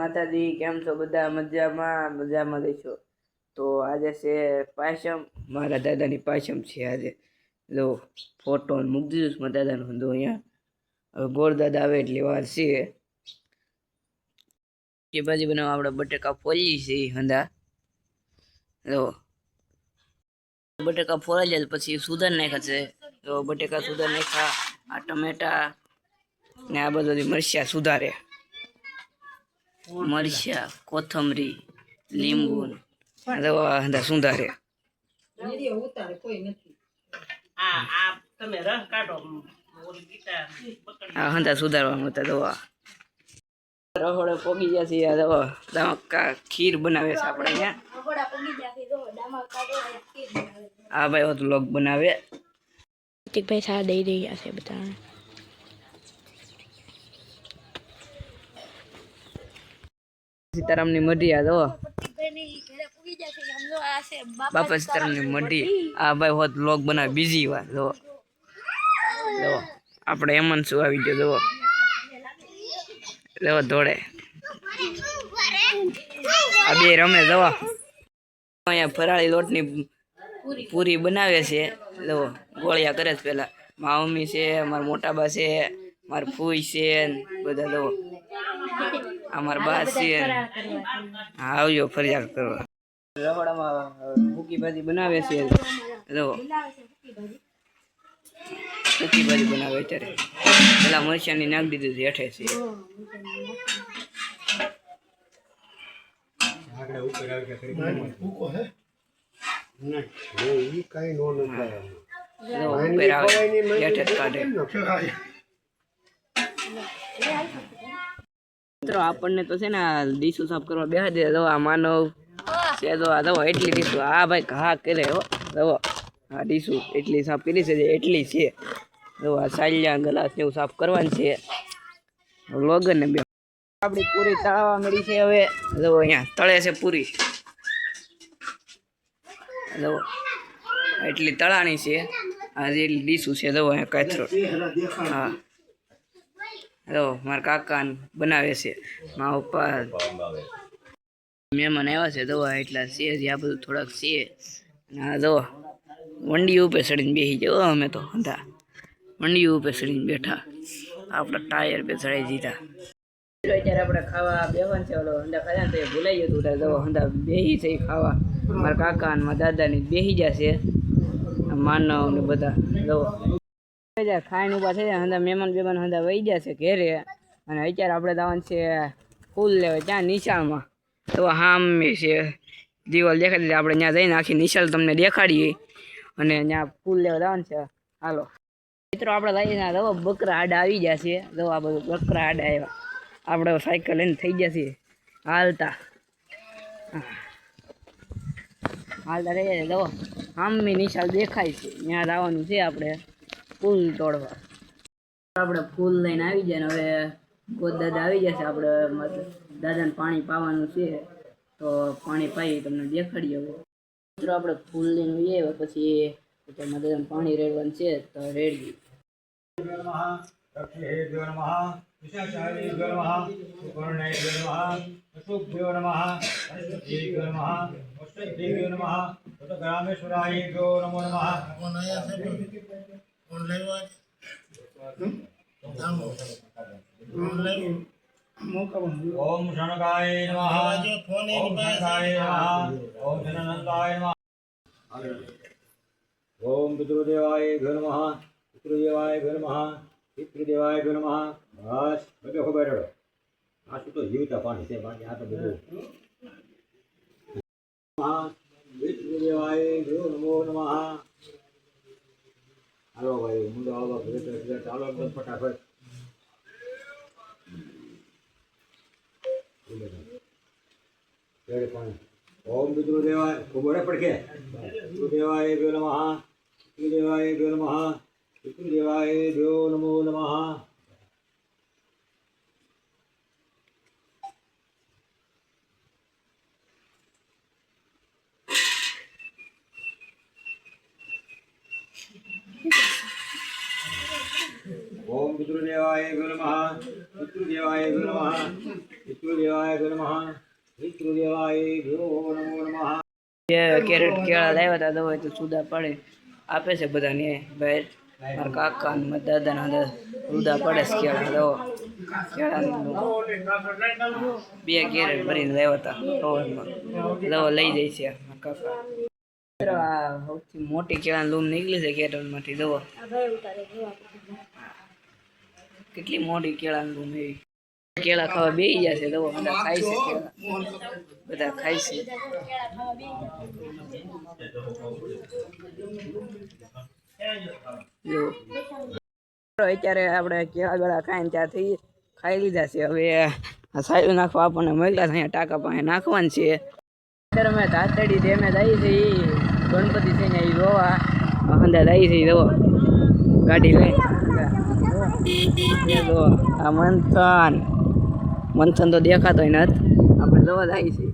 માતાજી કેમ છો? બધા મજામાં? મજામાં રહેશો? તો આજે છે પાયસમ. મારા દાદાની પાયસમ છે આજે. લો ફોટો મૂકી દીધું મારા દાદાનું. જો અહીંયા હવે ગોળ દાદા આવે એટલે વાર છે. એ ભાજી બનાવવા આપણે બટેકા ફોલી છે હંદા જો બટેકા ફોલાઈ જાય પછી સુધાર નાખ્યા છે. તો બટેકા સુધાર નાખ્યા, આ ટમેટા ને આ બધું મરચા સુધારે મરચા કોથમરી લીંબુ. સુધારે. હંધા સુધારવા હતા દવા રહોડે પોગી ગયા છે આ દવા દવા કા ખીર બનાવે છે આપણે ત્યાં આ ભાઈ હોત લોક બનાવે. પ્રતિકભાઈ સારા દઈ રહ્યા છે બધાને. સીતારામની મઢી આ જો બાપા સીતારામની મઢી આ ભાઈ હોત લોક બનાવે, બીજી વાર જો જો, આપણે એમન શું આવી ગયો, જો. લેવો દોડે આ બે રમે જવા અહીંયા ફરાળી લોટની પૂરી બનાવે છે, જો. ગોળિયા કરે છે પેલા મારા મમ્મી છે, મારા મોટા બા છે, મારા ફૂઈ છે બધા, જો. અમારા બા છે હા આવજો ફરિયાદ કરવા રહોડામાં ભૂકી ભાજી બનાવે છે જો ભૂકી ભાજી બનાવે અત્યારે પેલા મરચાની નાખી દીધું છે હેઠે છે જો ઉપર આવે હેઠે જ કાઢે મિત્રો, આપણને તો છે ને આ ડીશું સાફ કરવા બે દે. દવા માનવ છે તો આ દો એટલી ડીશું. હા ભાઈ ઘા કરે હો. દવા આ ડીશું એટલી સાફ કરી છે એટલી છે. દવા સાલ્યા ગ્લાસ ને એવું સાફ કરવાની છે. લોગન ને બે. આપણી પૂરી તળાવા મળી છે હવે. દો અહીંયા તળે છે પૂરી. દો એટલી તળાણી છે. આ જેટલી ડીશું છે દવા અહીંયા કચરો. હા. જો મારા કાકા બનાવે છે. મારા પપ્પા મહેમાન આવ્યા છે. દવા એટલા છે આ બધું થોડાક છે આ દવા વંડી ઉપર ચડીને બેસી જાઓ અમે તો હતા વંડી ઉપર ચડીને બેઠા. આપણા ટાયર પે ચડાઈ દીધા. આપણે ખાવા બેવાનું છે. હંદા ખાધા તો એ દવા હંદા બેસી છે ખાવા. મારા કાકા મારા દાદાની બેસી જશે માનવ ને બધા. દવા ખાઈને ઊભા થઈ જાય હંદા મહેમાન બેમાન હંદા વહી જશે ઘેરે. અને અત્યારે આપણે દાવાનું છે ફૂલ લેવા ત્યાં નિશાળમાં તો હામી છે, દિવાલ દેખાડી દીધી. આપણે ત્યાં જઈને આખી નિશાળ તમને દેખાડીએ. અને ત્યાં ફૂલ લેવા દાવાનું છે. હાલો. મિત્રો, આપણે લઈને દવા બકરા આડા આવી જશે દવા બધું બકરા આડા આવ્યા. આપણે સાયકલ લઈને થઈ જશે હાલતા. હાલતા રહી જાય દવા. હામી નિશાળ દેખાય છે. ત્યાં જવાનું છે આપણે. ફૂલ તોડવા. આપણે ફૂલ લઈને આવી જાય ને હવે ગોદ દાદા આવી જશે આપણે દાદાને પાણી પાવાનું છે. તો પાણી પાઈ તમને દેખાડીએ હવે. મિત્રો આપણે ફૂલ લઈને આવીએ. પછી દાદાને પાણી રેડવાનું છે તો રેડી. વિશાચાર્ય નમઃ સુપર્ણાય નમઃ અશુભ્યો નમઃ અષ્ટભ્યો નમઃ અષ્ટભ્યો નમઃ તત ગ્રામેશ્વરાય નમો નમઃ ఫోన్ లైవ్ ఫోన్ లైవ్ ఓం శనకాయ నమః ఫోన్ ఓం శనకాయ నమః ఓం पितृदेवाय నమః ఓం పితృదేవాయ నమః పితృదేవాయ నమః પિતૃદેવાય नमः નમઃ બસ બધો ખબર રડો આ શું તો જીવતા પાણી છે પાણી આ તો બધું પિતૃદેવાય જો હાલો ભાઈ મુંડો આવો ઘરે ચાલો ફટાફટ. ઓમ પાણી દેવાય. ખબર પડકે પિતૃદેવાય ભો નમઃ પિતૃદેવાય ભો નમઃ પિતૃદેવાય ભ્યો નમો. નમઃ ઓમ પિતૃદેવાય ભ્યો નમઃ. પિતૃદેવાય ભ્યો పితృదేవాయ વિષ્ણુદેવાય పితృదేవాయ વિષ્ણુદેવાય పితృదేవాయ નમો నమో నమ કેરેટ કેળા લાવ્યા હતા દવા તો સુદા પડે આપે છે બધાને ભાઈ મારા કાકા ને મારા દાદા ના સુદા પડે છે કેળા કેળા બે કેરેટ ભરીને લાવ્યા હતા સવારમાં દવા લઈ જાય છે મારા કાકા સૌથી મોટી કેળા લૂમ નીકળી છે કેરેટમાંથી દવા કેટલી મોટી કેળા લૂમ એવી. કેળા ખાવા બે છે, દવા બધા ખાય છે કેળા. બધા ખાય છે. અત્યારે આપણે કેળા ગળા ખાઈને ત્યાંથી ખાઈ લીધા છે. હવે સાયલું નાખવા આપણને મળ્યા છે. અહીંયા ટાંકા પાસે નાખવાનું છે. અત્યારે અમે તાતડી ડેમે જઈએ છે ગણપતિ છે ને એ જોવા. અંદર જઈએ છે ઈ જોવા ગાડી લઈ આ મંથન. મંથન તો દેખાતો નથી. આપણે જોવા જઈએ છીએ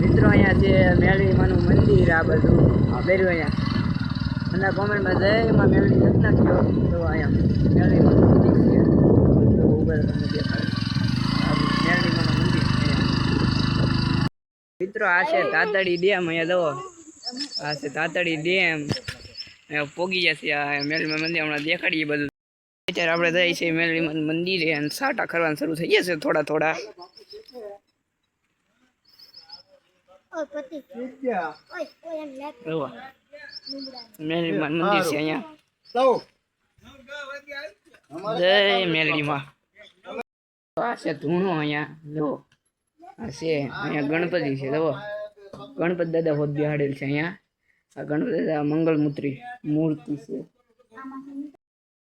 મિત્રો અહીંયા છે મેળવીમાનું મંદિર આ આ અહીંયા અને કોમેન્ટમાં જય, એમાં મેળવી નથી નાખ્યો તો અહીંયા મેળવીમાનું મંદિર છે. મંદિર મિત્રો, આ છે તાતડી ડેમ, અહીંયા જવો આ છે તાતડી ડેમ. પોગી જશે આ મેળવીમાં મંદિર હમણાં દેખાડીએ બધું. અત્યારે આપણે જઈએ છીએ મેળવીમાં મંદિરે અને સાટા કરવાનું શરૂ થઈ જશે થોડા થોડા. જુઓ મેલડીમાં મંદિર છે અહીંયા. જય મેલડીમાં આ છે ધૂણો અહીંયા જો. આ છે અહીંયા ગણપતિ છે જુઓ ગણપતિ દાદા હોત બિહાડેલ છે અહીંયા. આ ગણપતિ દાદા મંગળમૂત્રી મૂર્તિ છે.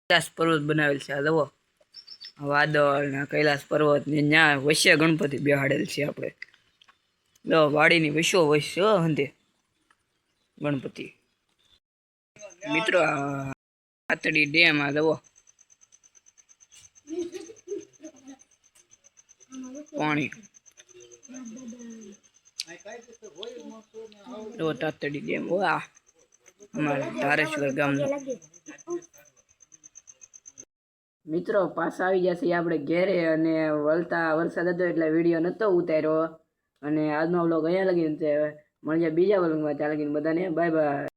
કૈલાસ પર્વત બનાવેલ છે આ જુઓ વાદળ ને કૈલાસ પર્વત ને ત્યાં વૈશ્ય ગણપતિ બેહાડેલ છે આપણે. વાડીની વિશ્વ વૈશ્ય હંધે. ગણપતિ. મિત્રો આતડી ડેમ આ દવો પાણી. જો તાતડી ડેમ. વાહ અમારા ધારેશ્વર ગામનો. મિત્રો, પાછા આવી જશે આપણે ઘેરે અને વળતા વરસાદ હતો એટલે વીડિયો નહોતો ઉતાર્યો. અને આજનો વ્લોગ અહીંયા લગીને છે. મળીએ બીજા વ્લોગમાં ત્યાં લગીને બધાને. Bye bye